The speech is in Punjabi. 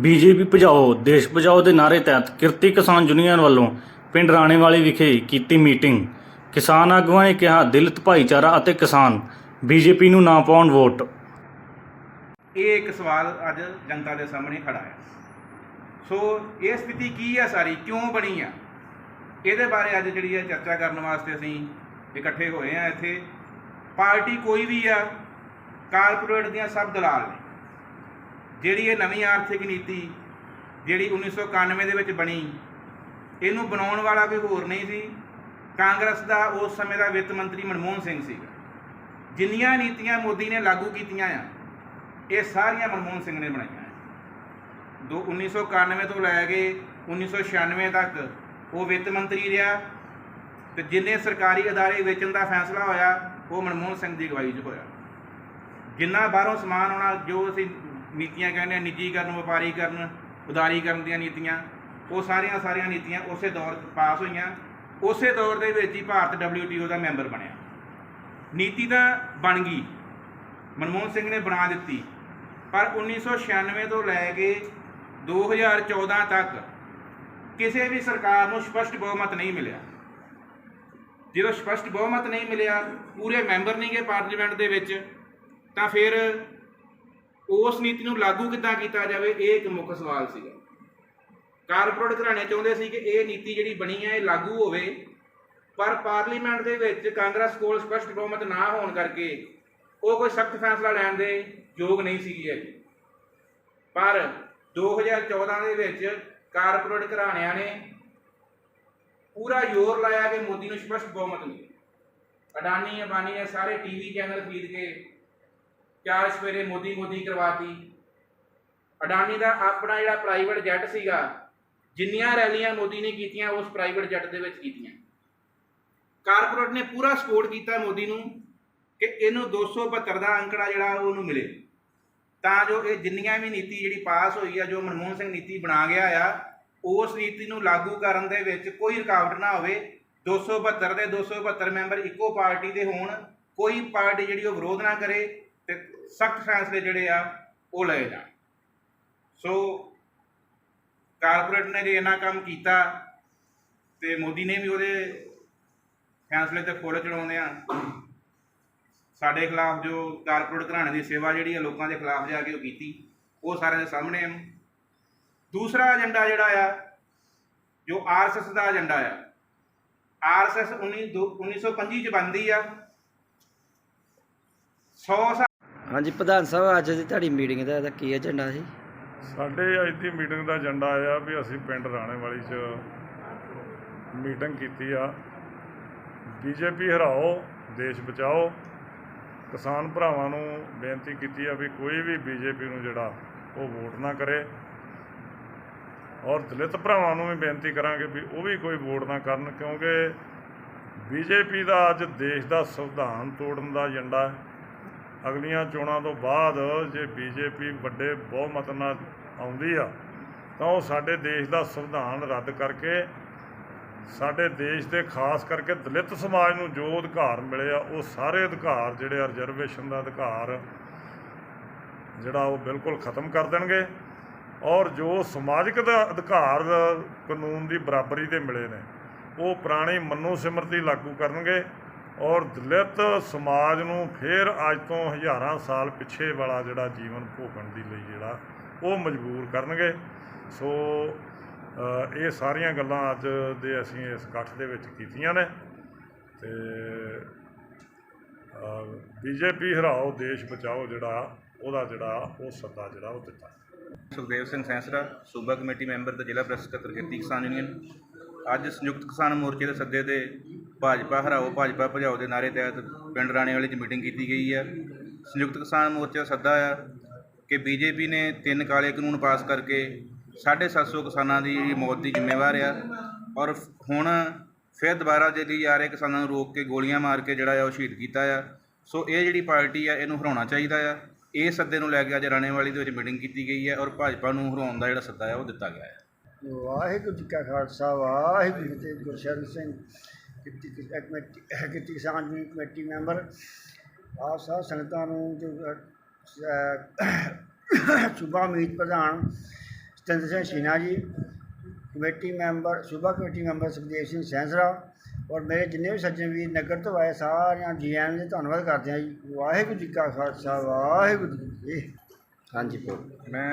ਬੀਜੇਪੀ ਭਜਾਓ, ਦੇਸ਼ ਭਜਾਓ ਦੇ ਨਾਅਰੇ ਤਹਿਤ ਕਿਰਤੀ ਕਿਸਾਨ ਯੂਨੀਅਨ ਵੱਲੋਂ ਪਿੰਡ ਰਾਣੇਵਾਲੀ ਵਿਖੇ ਕੀਤੀ ਮੀਟਿੰਗ। ਕਿਸਾਨ ਆਗੂਆਂ ਨੇ ਕਿਹਾ, ਦਲਿਤ ਭਾਈਚਾਰਾ ਅਤੇ ਕਿਸਾਨ ਬੀਜੇਪੀ ਨੂੰ ਨਾ ਪਾਉਣ ਵੋਟ। ਇਹ ਇੱਕ ਸਵਾਲ ਅੱਜ ਜਨਤਾ ਦੇ ਸਾਹਮਣੇ ਖੜਾ ਹੈ। ਸੋ ਇਹ ਸਥਿਤੀ ਕੀ ਹੈ ਸਾਰੀ? ਕਿਉਂ ਬਣੀ ਆ? ਇਹਦੇ ਬਾਰੇ ਅੱਜ ਜਿਹੜੀ ਹੈ ਚਰਚਾ ਕਰਨ ਵਾਸਤੇ ਅਸੀਂ ਇਕੱਠੇ ਹੋਏ ਆ ਇੱਥੇ। ਪਾਰਟੀ ਕੋਈ ਵੀ ਆ, ਕਾਰਪੋਰੇਟ ਦੀਆਂ ਸਭ ਦਲਾਲ ਨੇ। ਜਿਹੜੀ ਇਹ ਨਵੀਂ ਆਰਥਿਕ ਨੀਤੀ ਜਿਹੜੀ 1991 ਦੇ ਵਿੱਚ ਬਣੀ, ਇਹਨੂੰ ਬਣਾਉਣ ਵਾਲਾ ਕੋਈ ਹੋਰ ਨਹੀਂ ਸੀ। ਕਾਂਗਰਸ ਦਾ ਉਸ ਸਮੇਂ ਦਾ ਵਿੱਤ ਮੰਤਰੀ ਮਨਮੋਹਨ ਸਿੰਘ ਸੀ ਜਿੰਨੀਆਂ ਨੀਤੀਆਂ ਮੋਦੀ ਨੇ ਲਾਗੂ ਕੀਤੀਆਂ ਆ, ਇਹ ਸਾਰੀਆਂ ਮਨਮੋਹਨ ਸਿੰਘ ਨੇ ਬਣਾਈਆਂ ਹੈ। ਦੋ 1991 ਤੋਂ ਲੈ ਕੇ 1996 ਤੱਕ ਉਹ ਵਿੱਤ ਮੰਤਰੀ ਰਿਹਾ ਤੇ ਜਿੰਨੇ ਸਰਕਾਰੀ ਅਦਾਰੇ ਵੇਚਣ ਦਾ ਫੈਸਲਾ ਹੋਇਆ, ਉਹ ਮਨਮੋਹਨ ਸਿੰਘ ਦੀ ਅਗਵਾਈ 'ਚ ਹੋਇਆ। ਜਿੰਨਾ ਬਾਹਰੋਂ ਸਮਾਨ ਆਉਣਾ, ਜੋ ਅਸੀਂ ਨੀਤੀਆਂ ਕਹਿੰਦੇ ਆ ਨਿੱਜੀਕਰਨ ਵਪਾਰੀਕਰਨ ਉਦਾਰੀਕਰਨ ਦੀਆਂ ਨੀਤੀਆਂ। ਉਹ ਸਾਰੀਆਂ ਸਾਰੀਆਂ ਨੀਤੀਆਂ ਉਸੇ ਦੌਰ ਪਾਸ ਹੋਈਆਂ। ਉਸੇ ਦੌਰ ਦੇ ਵਿੱਚ ਹੀ ਭਾਰਤ WTO ਦਾ ਮੈਂਬਰ ਬਣਿਆ। ਨੀਤੀ ਤਾਂ ਬਣ ਗਈ। ਮਨਮੋਹਨ ਸਿੰਘ ਨੇ ਬਣਾ ਦਿੱਤੀ। ਪਰ 1996 ਤੋਂ ਲੈ ਕੇ 2014 ਤੱਕ ਕਿਸੇ ਵੀ ਸਰਕਾਰ ਨੂੰ ਸਪਸ਼ਟ ਬਹੁਮਤ ਨਹੀਂ ਮਿਲਿਆ। ਜਦੋਂ ਸਪਸ਼ਟ ਬਹੁਮਤ ਨਹੀਂ ਮਿਲਿਆ, ਪੂਰੇ ਮੈਂਬਰ ਨਹੀਂ ਗਏ ਪਾਰਲੀਮੈਂਟ ਦੇ ਵਿੱਚ, ਤਾਂ ਫਿਰ ਉਸ ਨੀਤੀ ਨੂੰ ਲਾਗੂ ਕਿੱਦਾਂ ਕੀਤਾ ਜਾਵੇ, ਇਹ ਇੱਕ ਮੁੱਖ ਸਵਾਲ ਸੀਗਾ। ਕਾਰਪੋਰੇਟ ਘਰਾਣੇ ਚਾਹੁੰਦੇ ਸੀ ਕਿ ਇਹ ਨੀਤੀ ਜਿਹੜੀ ਬਣੀ ਹੈ, ਇਹ ਲਾਗੂ ਹੋਵੇ, ਪਰ ਪਾਰਲੀਮੈਂਟ ਦੇ ਵਿੱਚ ਕਾਂਗਰਸ ਕੋਲ ਸਪਸ਼ਟ ਬਹੁਮਤ ਨਾ ਹੋਣ ਕਰਕੇ ਉਹ ਕੋਈ ਸਖਤ ਫੈਸਲਾ ਲੈਣ ਦੇ ਯੋਗ ਨਹੀਂ ਸੀਗੀ ਹੈਗੀ ਪਰ 2014 ਦੇ ਵਿੱਚ ਕਾਰਪੋਰੇਟ ਘਰਾਣਿਆਂ ਨੇ ਪੂਰਾ ਜ਼ੋਰ ਲਾਇਆ ਕਿ ਮੋਦੀ ਨੂੰ ਸਪਸ਼ਟ ਬਹੁਮਤ ਮਿਲੇ। ਅਡਾਨੀ, ਅਬਾਨੀ ਨੇ ਸਾਰੇ ਟੀਵੀ ਚੈਨਲ ਖਰੀਦ ਕੇ ਚਾਰ ਸਵੇਰੇ ਮੋਦੀ ਮੋਦੀ ਕਰਵਾਤੀ। ਅਡਾਨੀ ਦਾ ਆਪਣਾ ਜਿਹੜਾ ਪ੍ਰਾਈਵੇਟ ਜੈਟ ਸੀਗਾ, ਜਿੰਨੀਆਂ ਰੈਲੀਆਂ ਮੋਦੀ ਨੇ ਕੀਤੀਆਂ, ਉਸ ਪ੍ਰਾਈਵੇਟ ਜੈਟ ਦੇ ਵਿੱਚ ਕੀਤੀਆਂ। ਕਾਰਪੋਰੇਟ ਨੇ ਪੂਰਾ ਸਪੋਰਟ ਕੀਤਾ ਮੋਦੀ ਨੂੰ ਕਿ ਇਹਨੂੰ 272 ਦਾ ਅੰਕੜਾ ਜਿਹੜਾ ਉਹਨੂੰ ਮਿਲੇ। ਤਾਂ ਜੋ ਇਹ ਜਿੰਨੀਆਂ ਵੀ ਨੀਤੀ ਜਿਹੜੀ ਪਾਸ ਹੋਈ ਆ, ਜੋ ਮਨਮੋਹਨ ਸਿੰਘ ਨੀਤੀ ਬਣਾ ਗਿਆ ਆ, ਉਸ ਨੀਤੀ ਨੂੰ ਲਾਗੂ ਕਰਨ ਦੇ ਵਿੱਚ ਕੋਈ ਰੁਕਾਵਟ ਨਾ ਹੋਵੇ। 272 ਦੇ 272 ਮੈਂਬਰ ਇੱਕੋ ਪਾਰਟੀ ਦੇ ਹੋਣ, ਕੋਈ ਪਾਰਟੀ ਜਿਹੜੀ ਉਹ ਵਿਰੋਧ ਨਾ ਕਰੇ ਤੇ ਸਖਤ ਫੈਸਲੇ ਜਿਹੜੇ ਆ, ਉਹ ਲਏ ਜਾਣ। ਸੋ ਕਾਰਪੋਰੇਟ ਨੇ ਜੇ ਇੰਨਾ ਕੰਮ ਕੀਤਾ ਤੇ ਮੋਦੀ ਨੇ ਵੀ ਉਹਦੇ ਫੈਸਲੇ ਤੇ ਫੁੱਲ ਚੜਾਉਂਦੇ ਆ। ਸਾਡੇ ਖਿਲਾਫ ਜੋ ਕਾਰਪੋਰੇਟ ਘਰਾਣੇ ਦੀ ਸੇਵਾ ਜਿਹੜੀ ਆ, ਲੋਕਾਂ ਦੇ ਖਿਲਾਫ ਜਾ ਕੇ ਉਹ ਕੀਤੀ, ਉਹ ਸਾਰਿਆਂ ਦੇ ਸਾਹਮਣੇ ਆ। ਦੂਸਰਾ ਏਜੰਡਾ ਜਿਹੜਾ ਆ, ਜੋ ਆਰਐਸਐਸ ਦਾ ਏਜੰਡਾ ਆ ਆਰਐਸਐਸ 1925 ਚ ਬਣਦੀ ਆ। 100 ਹਾਂਜੀ, ਪ੍ਰਧਾਨ ਸਾਹਿਬ, ਅੱਜ ਦੀ ਤੁਹਾਡੀ ਮੀਟਿੰਗ ਦਾ ਇਹਦਾ ਕੀ ਏਜੰਡਾ ਸੀ? ਸਾਡੇ ਅੱਜ ਦੀ ਮੀਟਿੰਗ ਦਾ ਏਜੰਡਾ ਆਇਆ ਵੀ ਅਸੀਂ ਪਿੰਡ ਰਾਣੇਵਾਲੀ 'ਚ ਮੀਟਿੰਗ ਕੀਤੀ ਆ। ਬੀਜੇਪੀ ਹਰਾਓ, ਦੇਸ਼ ਬਚਾਓ, ਕਿਸਾਨ ਭਰਾਵਾਂ ਨੂੰ ਬੇਨਤੀ ਕੀਤੀ ਆ ਵੀ ਕੋਈ ਵੀ ਬੀਜੇਪੀ ਨੂੰ ਜਿਹੜਾ ਉਹ ਵੋਟ ਨਾ ਕਰੇ। ਔਰ ਦਲਿਤ ਭਰਾਵਾਂ ਨੂੰ ਵੀ ਬੇਨਤੀ ਕਰਾਂਗੇ ਵੀ ਉਹ ਵੀ ਕੋਈ ਵੋਟ ਨਾ ਕਰਨ, ਕਿਉਂਕਿ ਬੀਜੇਪੀ ਦਾ ਅੱਜ ਦੇਸ਼ ਦਾ ਸੰਵਿਧਾਨ ਤੋੜਨ ਦਾ ਏਜੰਡਾ ਹੈ। ਅਗਲੀਆਂ ਚੋਣਾਂ ਤੋਂ ਬਾਅਦ ਜੇ ਬੀਜੇਪੀ ਵੱਡੇ ਬਹੁਮਤ ਨਾਲ ਆਉਂਦੀ ਆ, ਤਾਂ ਉਹ ਸਾਡੇ ਦੇਸ਼ ਦਾ ਸੰਵਿਧਾਨ ਰੱਦ ਕਰਕੇ ਸਾਡੇ ਦੇਸ਼ ਦੇ ਖਾਸ ਕਰਕੇ ਦਲਿਤ ਸਮਾਜ ਨੂੰ ਜੋ ਅਧਿਕਾਰ ਮਿਲੇ ਆ, ਉਹ ਸਾਰੇ ਅਧਿਕਾਰ ਜਿਹੜੇ ਆ ਰਿਜ਼ਰਵੇਸ਼ਨ ਦਾ ਅਧਿਕਾਰ ਜਿਹੜਾ ਉਹ ਬਿਲਕੁਲ ਖਤਮ ਕਰ ਦੇਣਗੇ ਔਰ ਜੋ ਸਮਾਜਿਕ ਦਾ ਅਧਿਕਾਰ ਕਾਨੂੰਨ ਦੀ ਬਰਾਬਰੀ ਦੇ ਮਿਲੇ ਨੇ, ਉਹ ਪੁਰਾਣੀ ਮਨੋ ਸਿਮਰਤੀ ਲਾਗੂ ਕਰਨਗੇ ਔਰ ਦਲਿਤ ਸਮਾਜ ਨੂੰ ਫਿਰ ਅੱਜ ਤੋਂ ਹਜ਼ਾਰਾਂ ਸਾਲ ਪਿੱਛੇ ਵਾਲਾ ਜਿਹੜਾ ਜੀਵਨ ਭੋਗਣ ਦੀ ਲਈ ਜਿਹੜਾ ਉਹ ਮਜਬੂਰ ਕਰਨਗੇ। ਸੋ ਇਹ ਸਾਰੀਆਂ ਗੱਲਾਂ ਅੱਜ ਦੇ ਅਸੀਂ ਇਸ ਇਕੱਠ ਦੇ ਵਿੱਚ ਕੀਤੀਆਂ ਨੇ ਤੇ ਬੀਜੇਪੀ ਹਰਾਓ, ਦੇਸ਼ ਬਚਾਓ ਜਿਹੜਾ, ਉਹਦਾ ਜਿਹੜਾ, ਉਹ ਸੱਦਾ ਜਿਹੜਾ ਉਹ ਦਿੱਤਾ। ਸੁਖਦੇਵ ਸਿੰਘ ਸੈਂਸਰਾ, ਸੂਬਾ ਕਮੇਟੀ ਮੈਂਬਰ ਤੇ ਜ਼ਿਲ੍ਹਾ ਪ੍ਰੈਸ ਸਕੱਤਰ ਖੇਤੀ ਕਿਸਾਨ ਯੂਨੀਅਨ। ਅੱਜ ਸੰਯੁਕਤ ਕਿਸਾਨ ਮੋਰਚੇ ਦੇ ਸੱਦੇ ਤੇ ਭਾਜਪਾ ਹਰਾਓ, ਭਾਜਪਾ ਭਜਾਓ ਦੇ ਨਾਅਰੇ ਤਹਿਤ ਪਿੰਡ ਰਾਣੇਵਾਲੇ 'ਚ ਮੀਟਿੰਗ ਕੀਤੀ ਗਈ ਹੈ ਸੰਯੁਕਤ ਕਿਸਾਨ ਮੋਰਚੇ ਦਾ ਸੱਦਾ ਆ ਕਿ ਬੀਜੇਪੀ ਨੇ ਤਿੰਨ ਕਾਲੇ ਕਾਨੂੰਨ ਪਾਸ ਕਰਕੇ 750 ਕਿਸਾਨਾਂ ਦੀ ਜਿਹੜੀ ਮੌਤ ਦੀ ਜ਼ਿੰਮੇਵਾਰ ਆ ਔਰ ਹੁਣ ਫਿਰ ਦੁਬਾਰਾ ਜਿਹੜੀ ਆ ਰਹੇ ਕਿਸਾਨਾਂ ਨੂੰ ਰੋਕ ਕੇ ਗੋਲੀਆਂ ਮਾਰ ਕੇ ਜਿਹੜਾ ਆ ਉਹ ਸ਼ਹੀਦ ਕੀਤਾ ਆ। ਸੋ ਇਹ ਜਿਹੜੀ ਪਾਰਟੀ ਆ, ਇਹਨੂੰ ਹਰਾਉਣਾ ਚਾਹੀਦਾ ਆ। ਇਹ ਸੱਦੇ ਨੂੰ ਲੈ ਕੇ ਅੱਜ ਰਾਣੇਵਾਲੀ ਦੇ ਵਿੱਚ ਮੀਟਿੰਗ ਕੀਤੀ ਗਈ ਹੈ ਔਰ ਭਾਜਪਾ ਨੂੰ ਹਰਾਉਣ ਦਾ ਜਿਹੜਾ ਸੱਦਾ ਆ, ਉਹ ਦਿੱਤਾ ਗਿਆ ਹੈ ਵਾਹਿਗੁਰੂ ਜੀ ਕਾ ਖਾਲਸਾ ਵਾਹਿਗੁਰੂ ਜੀ ਕੀ ਫਤਿਹ। Gursharan Singh Kirti committee Kirti Kisan union committee member ਆਪ ਸਭ ਸੰਗਤਾਂ ਨੂੰ ਜੋ ਸੂਬਾ ਮੀਤ ਪ੍ਰਧਾਨ ਸਤਿੰਦਰ ਸਿੰਘ ਸ਼ੀਨਾ ਜੀ ਕਮੇਟੀ ਮੈਂਬਰ ਸੂਬਾ ਕਮੇਟੀ ਮੈਂਬਰ ਸੁਖਦੇਵ ਸਿੰਘ ਸੈਂਸਰਾ ਔਰ ਮੇਰੇ ਜਿੰਨੇ ਵੀ ਸੱਜਣ ਵੀਰ ਨਗਰ ਤੋਂ ਆਏ ਸਾਰਿਆਂ ਜੀਐਨ ਦੇ ਧੰਨਵਾਦ ਕਰਦੇ ਹਾਂ ਜੀ। ਵਾਹਿਗੁਰੂ ਜੀ ਕਾ ਖਾਲਸਾ ਵਾਹਿਗੁਰੂ ਜੀ ਹਾਂਜੀ ਮੈਂ